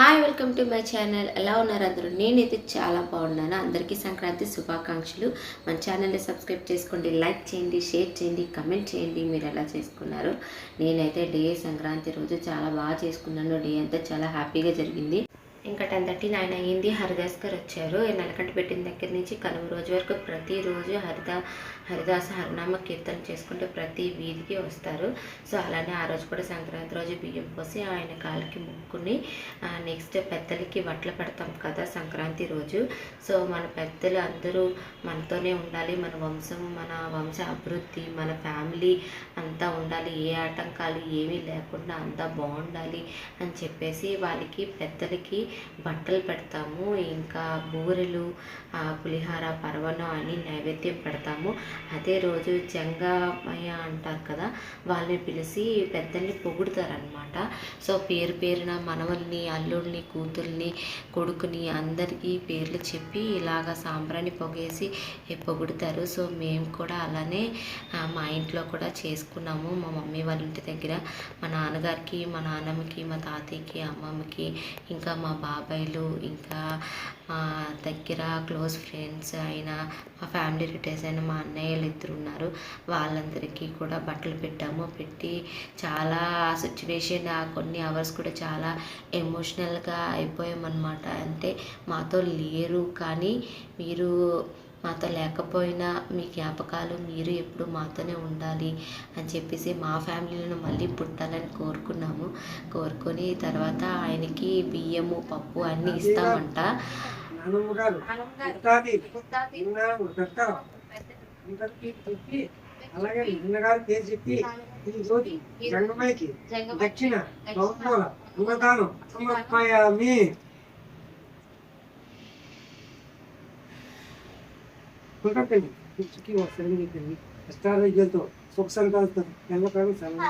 Hi welcome to my channel ఎలా ఉన్నారు అందరూ? నేనైతే చాలా బాగున్నాను. అందరికీ సంక్రాంతి శుభాకాంక్షలు. మన ఛానల్ని సబ్స్క్రైబ్ చేసుకోండి లైక్ చేయండి షేర్ చేయండి కమెంట్ చేయండి. మీరు ఎలా చేసుకున్నారు? నేనైతే డే సంక్రాంతి రోజు చాలా బాగా చేసుకున్నాను. డే అంతా చాలా హ్యాపీగా జరిగింది. ఇంకా టెన్ థర్టీ నైన్ అయ్యింది. హరిదాస్ గారు వచ్చారు నెలకంట పెట్టిన దగ్గర నుంచి కనుమ రోజు వరకు ప్రతిరోజు హరిదా హరిదాస్ హరినామ కీర్తన చేసుకుంటూ ప్రతి వీధికి వస్తారు. సో అలానే ఆ రోజు కూడా సంక్రాంతి రోజు బియ్యం పోసి ఆయన కాలికి ముక్కుని నెక్స్ట్ పెద్దలకి వట్లు పెడతాం కదా సంక్రాంతి రోజు. సో మన పెద్దలు అందరూ మనతోనే ఉండాలి. మన వంశం మన వంశ అభివృద్ధి మన ఫ్యామిలీ అంతా ఉండాలి. ఏ ఆటంకాలు ఏమీ లేకుండా అంతా బాగుండాలి అని చెప్పేసి వాళ్ళకి పెద్దలకి బట్టలు పెడతాము ఇంకా బూరెలు పులిహార పర్వణం అని నైవేద్యం పెడతాము. అదే రోజు జంగమయ్య అంటారు కదా వాళ్ళని పిలిచి పెద్దల్ని పొగుడతారనమాట సో పేరు పేరున మనవల్ని అల్లుల్ని కూతుర్ని కొడుకుని అందరికీ పేర్లు చెప్పి ఇలాగ సాంబ్రాన్ని పొగేసి పొగుడతారు. సో మేము కూడా అలానే మా ఇంట్లో కూడా చేసుకున్నాము. మా మమ్మీ వాళ్ళ ఇంటి దగ్గర మా నాన్నగారికి మా నాన్నమ్మకి మా తాతయ్యకి అమ్మమ్మకి ఇంకా మా బాబాయ్లు ఇంకా మా దగ్గర క్లోజ్ ఫ్రెండ్స్ అయిన మా ఫ్యామిలీ రిలేటివ్స్ అయిన మా అన్నయ్యలు ఇద్దరు ఉన్నారు వాళ్ళందరికీ కూడా బట్టలు పెట్టాము. పెట్టి చాలా సిచ్యువేషన్ ఆ కొన్ని అవర్స్ కూడా చాలా ఎమోషనల్గా అయిపోయామన్నమాట. అంటే మాతో లేరు కానీ మీరు మాతో లేకపోయినా మీ జ్ఞాపకాలు మీరు ఎప్పుడు మాతోనే ఉండాలి అని చెప్పేసి మా ఫ్యామిలీలను మళ్ళీ పుట్టాలని కోరుకున్నాము. కోరుకొని తర్వాత ఆయనకి బియ్యము పప్పు అన్నీ ఇస్తామంట. అలాగే పేరు చెప్పి దక్షిణ వస్తుంది మీకు అష్టారోగ్యాలతో సుఖ ఎల్లకాలం సెలవు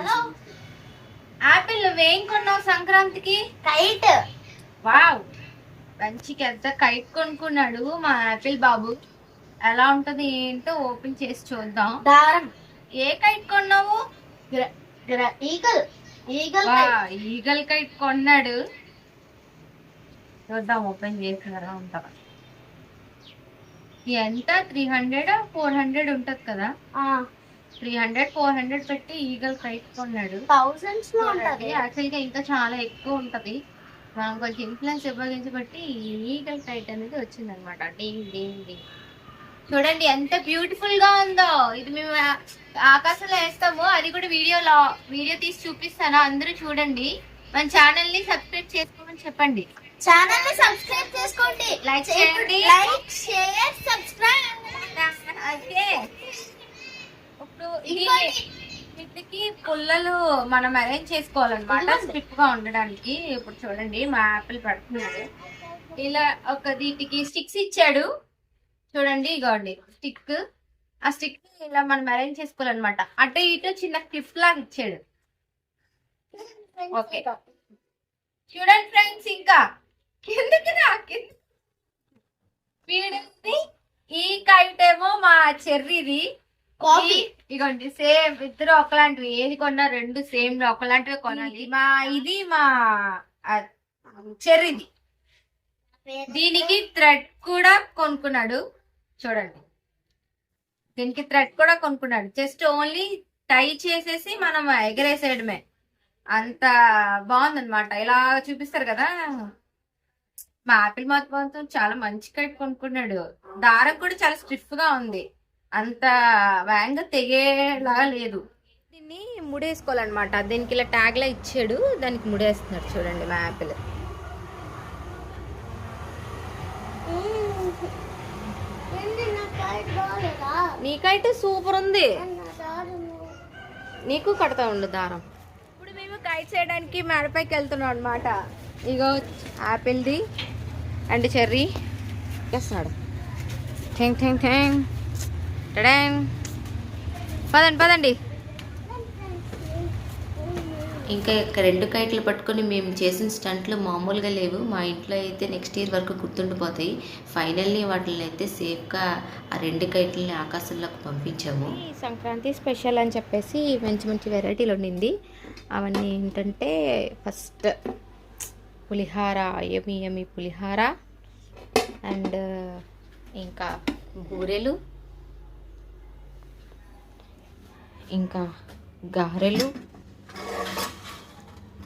ఆపిల్ నువ్వేం కొన్నావు సంక్రాంతికి? కైట్. వావ్. మంచి పెద్ద కైట్ కొనుక్కున్నాడు మా ఆపిల్ బాబు. ఎలా ఉంటది ఏంటో ఓపెన్ చేసి చూద్దాం. దారం. ఏ కైట్ కొన్నావు? ఈగల్. ఈగల్ ఈగల్ కైట్ కొన్నాడు. చూద్దాం ఓపెన్ చేసి ఎలా ఎంత? త్రీ హండ్రెడ్ ఫోర్ హండ్రెడ్ ఉంటది కదా? త్రీ హండ్రెడ్ ఫోర్ హండ్రెడ్ పెట్టి ఈగల్ కైట్ కొన్నాడు. థౌసండ్స్లో ఉంటది. యాక్చువల్గా ఇంకా చాలా ఎక్కువ ఉంటది. మనం కొంచెం ఇన్ఫ్లుయెన్స్ ఉపయోగించి బట్టి ఈగల్ కైట్ అనేది వచ్చింది అనమాట డింగ్ డింగ్ డింగ్. చూడండి ఎంత బ్యూటిఫుల్గా ఉందో. ఇది మేము ఆకాశంలో వేస్తాము. అది కూడా వీడియోలో వీడియో తీసి చూపిస్తాను. అందరూ చూడండి. మన ఛానల్ని సబ్స్క్రైబ్ చేసుకోమని చెప్పండి. ఛానల్ని సబ్స్క్రైబ్ చేసుకోండి. Like చేయండి. Like share subscribe. ఓకే. ఇప్పుడు. వీటికి పుల్లలు మనం అరేంజ్ చేసుకోవాలన్నమాట. స్టిప్గా ఉండడానికి. ఇప్పుడు చూడండి మా యాపిల్ పడుతున్నాడు ఇలా ఒక వీటికి స్టిక్స్ ఇచ్చాడు. చూడండి ఇగోండి స్టిక్. ఆ స్టిక్ ఇలా మనం అరేంజ్ చేసుకోవాలన్నమాట. అటు ఇటు చిన్న క్లిప్ లాగా ఇచ్చాడు. ఓకే. చూడండి ఫ్రెండ్స్ ఇంకా. కిందకి రా కింద వీడిది ఈ కైట్ ఏమో మా చెర్రీది. కాఫీ. ఇగోండి సేమ్ ఇద్దరు ఒకలాంటివి. ఏది కొన్నా రెండు సేమ్ ఒకలాంటివి కొనాలి. మా ఇది మా చెర్రీది. దీనికి థ్రెడ్ కూడా కొనుక్కున్నాడు. చూడండి. దీనికి థ్రెడ్ కూడా కొనుక్కున్నాడు. జస్ట్ ఓన్లీ టై చేసేసి మనం ఎగరేసేయడమే. అంత బాగుందన్నమాట. ఇలా చూపిస్తారు కదా. మా ఆపిల్ మాత్రం చాలా మంచి కట్ కొనుక్కున్నాడు. దారం కూడా చాలా స్టిఫ్గా ఉంది. అంత వేగంగా తెగేలాగా లేదు. దీన్ని ముడేసుకోవాలన్నమాట. దీనికి ఇలా ట్యాగ్ లా ఇచ్చాడు. దానికి ముడేస్తున్నాడు చూడండి మా యాపిల్ నీకైతే సూపర్ ఉంది. నీకు కడతా ఉండు దారం. ఇప్పుడు మేము కైట్ చేయడానికి మేడపైకి వెళ్తున్నాం అనమాట ఇగో యాపిల్ది అండ్ చెర్రీ. వేస్తున్నాడు థ్యాంక్ థ్యాంక్ థ్యాంక్ టడాంగ్. పదండి పదండి. ఇంకా ఇక రెండు కైట్లు పట్టుకొని మేము చేసిన స్టంట్లు మామూలుగా లేవు. మా ఇంట్లో అయితే నెక్స్ట్ ఇయర్ వరకు గుర్తుండిపోతాయి. ఫైనల్లీ వాటిని అయితే సేఫ్గా ఆ రెండు కైట్లని ఆకాశంలోకి పంపించాము. సంక్రాంతి స్పెషల్ అని చెప్పేసి మంచి మంచి వెరైటీలు ఉండింది. అవన్నీ ఏంటంటే ఫస్ట్ పులిహార యమి యమి పులిహార. అండ్ ఇంకా బూరెలు. ఇంకా గారెలు.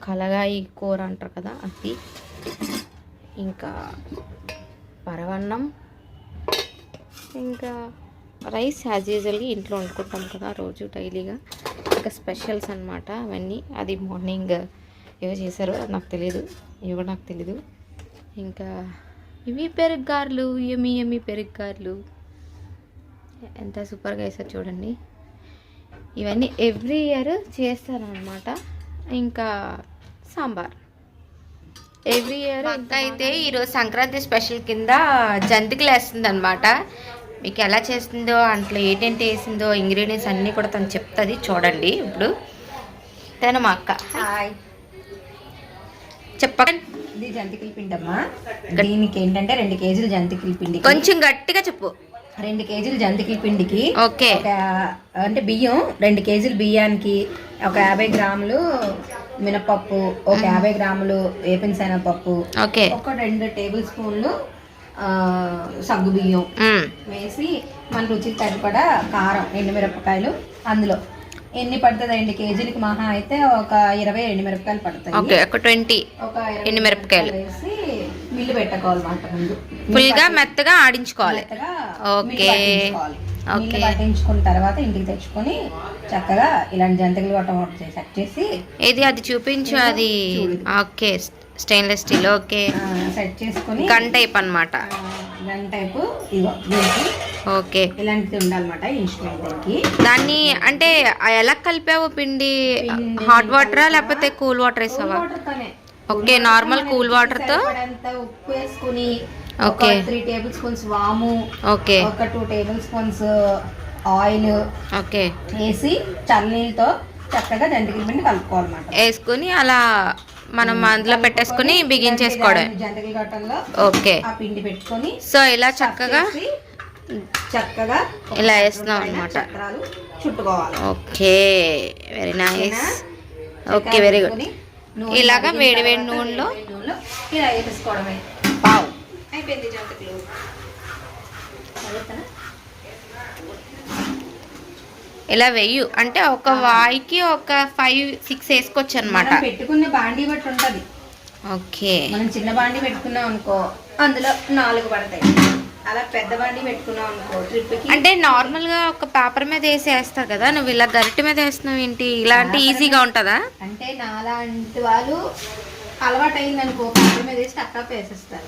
కలగాయి కూర అంటారు కదా అది. ఇంకా పరవన్నం. ఇంకా రైస్ యాజ్ యూజువల్గా ఇంట్లో వండుకుంటాం కదా రోజు డైలీగా. ఇంకా స్పెషల్స్ అన్నమాట అవన్నీ. అది మార్నింగ్ ఏవో చేశారో అది నాకు తెలియదు ఇవి కూడా నాకు తెలీదు. ఇంకా ఇవి పెరుగ్గార్లు ఎమి ఎమి పెరుగ్గార్లు. ఎంత సూపర్గా వేసారు చూడండి. ఇవన్నీ ఎవ్రీ ఇయర్ చేస్తారనమాట ఇంకా సాంబార్. ఎవ్రీ ఇయర్ అక్క అయితే ఈరోజు సంక్రాంతి స్పెషల్ కింద జంతికలు వేస్తుంది అనమాట మీకు ఎలా చేస్తుందో అంట్లో ఏంటంటే వేసిందో ఇంగ్రీడియంట్స్ అన్నీ కూడా తను చెప్తుంది. చూడండి ఇప్పుడు. తను మా అక్క. హాయ్ చెప్ప ఇది జంతికల పిండి అమ్మా దీనికి ఏంటంటే రెండు కేజీలు జంతికల పిండికి. కొంచెం గట్టిగా చెప్పు. రెండు కేజీలు జంతికల పిండికి. ఓకే. అంటే బియ్యం రెండు కేజీలు బియ్యానికి ఒక యాభై గ్రాములు మినపప్పు ఒక యాభై గ్రాములు వేపిన శనగపప్పు ఓకే. ఒక రెండు టేబుల్ స్పూన్లు సగ్గు బియ్యం. వేసి మన రుచికి సరిపడా కారం ఎండుమిరపకాయలు అందులో. ఎన్ని పడుతుంది రెండు కేజీలకి మహా అయితే ఒక ఇరవై ఎండుమిరపకాయలు పడతాయి ఓకే ఒక ట్వంటీ ఒక ఇరవై ఎండుమిరపకాయలు. వేసి మిల్లు పెట్టుకోవాలన్నమాట ముందు ఫుల్గా మెత్తగా ఆడించుకోవాలి ఓకే. ఓకే. పట్టించుకున్న తర్వాత ఇంటికి తెచ్చుకొని చక్కగా ఇలాంటి జంతికలు గట్ట చేసి సెట్ చేసి ఏది అది చూపించు అది okay stainless steel okay. Set చేసుకొని గన్ టైప్ అన్నమాట. ఆ, గన్ టైపు ఇగో ఓకే. ఇలాంటిది ఉండాలన్నమాట ఇన్స్ట్రుమెంట్ దీనికి. దాన్ని అంటే ఎలా కలిపావు పిండి? హాట్ వాటరా లేకపోతే కూల్ వాటర్ వేసావా? ఓకే నార్మల్ కూల్ వాటర్తో ఉప్పు వేసుకుని ఓకే. త్రీ టేబుల్ స్పూన్స్ వాము ఓకే. ఒక two tablespoons oil okay. వేసి చల్లనీళ్ళతో చక్కగా జంతికల పిండి కలుపుకోవాలన్నమాట. వేసుకుని అలా మనం అందులో పెట్టేసుకుని బిగించేసుకోవడం ఓకే. ఆ పిండి పెట్టుకొని సో ఇలా చక్కగా చక్కగా ఇలా వేస్తున్నాం చుట్టుకోవాలి. Okay. Very nice okay very good ఇలాగా వేడి వేడి నూనెలో ఇలా వేసుకోవడమే పావు. అయిపోయింది జంతికలు? ఇలా వెయ్యు అంటే ఒక వాయికి ఒక ఫైవ్ సిక్స్ వేసుకోవచ్చు అనమాట మనం పెట్టుకున్న బాండీ బట్టి ఉంటది. ఓకే. మనం చిన్న బాండీ పెట్టుకున్నాం అనుకో అందులో నాలుగు పడతాయి. అలా పెద్ద బాండీ పెట్టుకున్నాం అనుకో అంటే నార్మల్గా ఒక పేపర్ మీద వేసి వేస్తావు కదా నువ్వు ఇలా గరిటె మీద వేస్తున్నావు ఏంటి? ఇలాంటి ఈజీగా ఉంటుందా? అంటే నాలాంటి వాళ్ళు అలవాటు అయింది అనుకో పేపర్ మీద వేసి టక్కా వేసేస్తారు.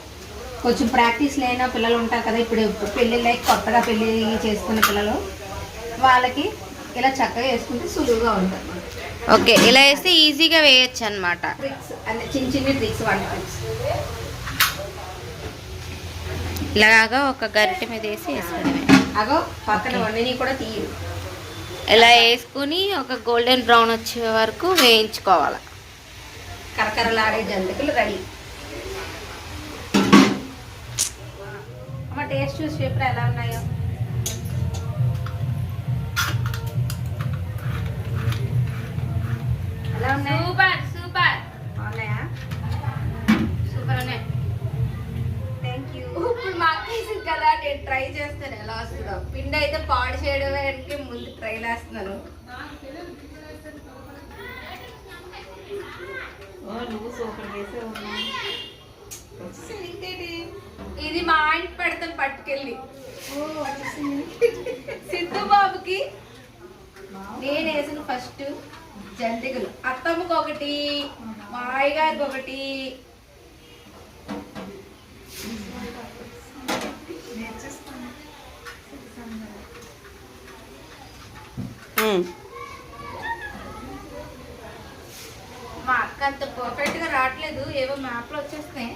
కొంచెం ప్రాక్టీస్ లేని పిల్లలు ఉంటారు కదా ఇప్పుడు పెళ్ళిళ్ళు కొత్తగా పెళ్ళి చేసుకున్న పిల్లలు. వాళ్ళకి ఇలా చక్కగా వేసుకుంటే సులువుగా ఉంటుంది. ఓకే ఇలా వేస్తే ఈజీగా వేయచ్చు అనమాట ట్రిక్స్ అంటే చిన్న చిన్న ట్రిక్స్ ట్రిక్స్ ఇలాగా ఒక గరిటె మీద వేసి వేసుకోవడమే. అగో పక్కన వండిని కూడా తీయరు ఇలా వేసుకుని ఒక గోల్డెన్ బ్రౌన్ వచ్చే వరకు వేయించుకోవాలి. కరకరలాడే జంతికలు రెడీ. అమ్మ టేస్ట్ చూసి పేపర్ ఎలా ఉన్నాయో? ఎలా ఉన్నాయి? Super super. బాగున్నాయా? సూపర్ ఉన్నాయి. థ్యాంక్ యూ ఇప్పుడు మా అక్క వేసింది కదా నేను ట్రై చేస్తాను ఎలా వస్తుందో. పిండి అయితే పాడు చేయడానికి ముందు ట్రై చేస్తున్నాను. ఇది మా ఆయన పెడతాను పట్టుకెళ్ళి. సిద్ధు బాబుకి నేను వేసిన ఫస్ట్ జంతికలు. అత్తమ్మకి ఒకటి మా అయ్యగారికి ఒకటి మా అక్క అంత పర్ఫెక్ట్గా రావట్లేదు. ఏవో మ్యాప్లో వచ్చేస్తున్నాయి.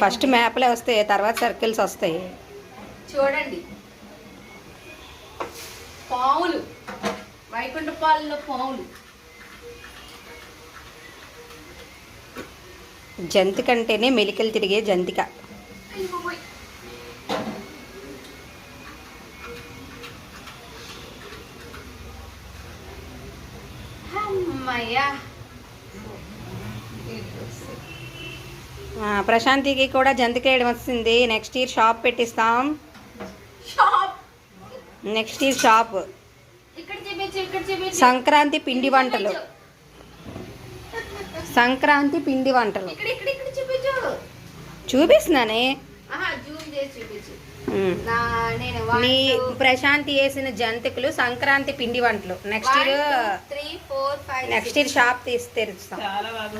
ఫస్ట్ మ్యాప్లే వస్తాయి తర్వాత సర్కిల్స్ వస్తాయి. చూడండి. పావులు. వైకుంఠపాలలో జంతిక అంటేనే మెలికలు తిరిగే జంతిక. ప్రశాంతికి కూడా జంతికేయడం వస్తుంది. నెక్స్ట్ ఇయర్ షాప్ పెట్టిస్తాం. షాప్ నెక్స్ట్ ఇయర్ షాప్ ఇక్కడ చూపించు ఇక్కడ చూపించు సంక్రాంతి పిండి వంటలు. సంక్రాంతి పిండి వంటలు. చూపిస్తున్నానే. నా ప్రశాంతి వేసిన జంతికలు సంక్రాంతి పిండి వంటలు. Next year three next year shop తీసి తెరుస్తాం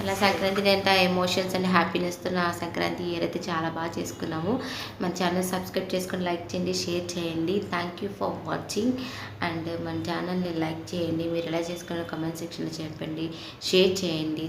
ఇలా సంక్రాంతి అంటే ఎమోషన్స్ అండ్ హ్యాపీనెస్తో నా సంక్రాంతి ఇయర్ అయితే చాలా బాగా చేసుకున్నాము. మన ఛానల్ సబ్స్క్రైబ్ చేసుకొని లైక్ చేయండి షేర్ చేయండి. Thank you for watching and మన ఛానల్ని లైక్ చేయండి. మీరు ఎలా చేసుకున్న కమెంట్ సెక్షన్లో చెప్పండి. షేర్ చేయండి.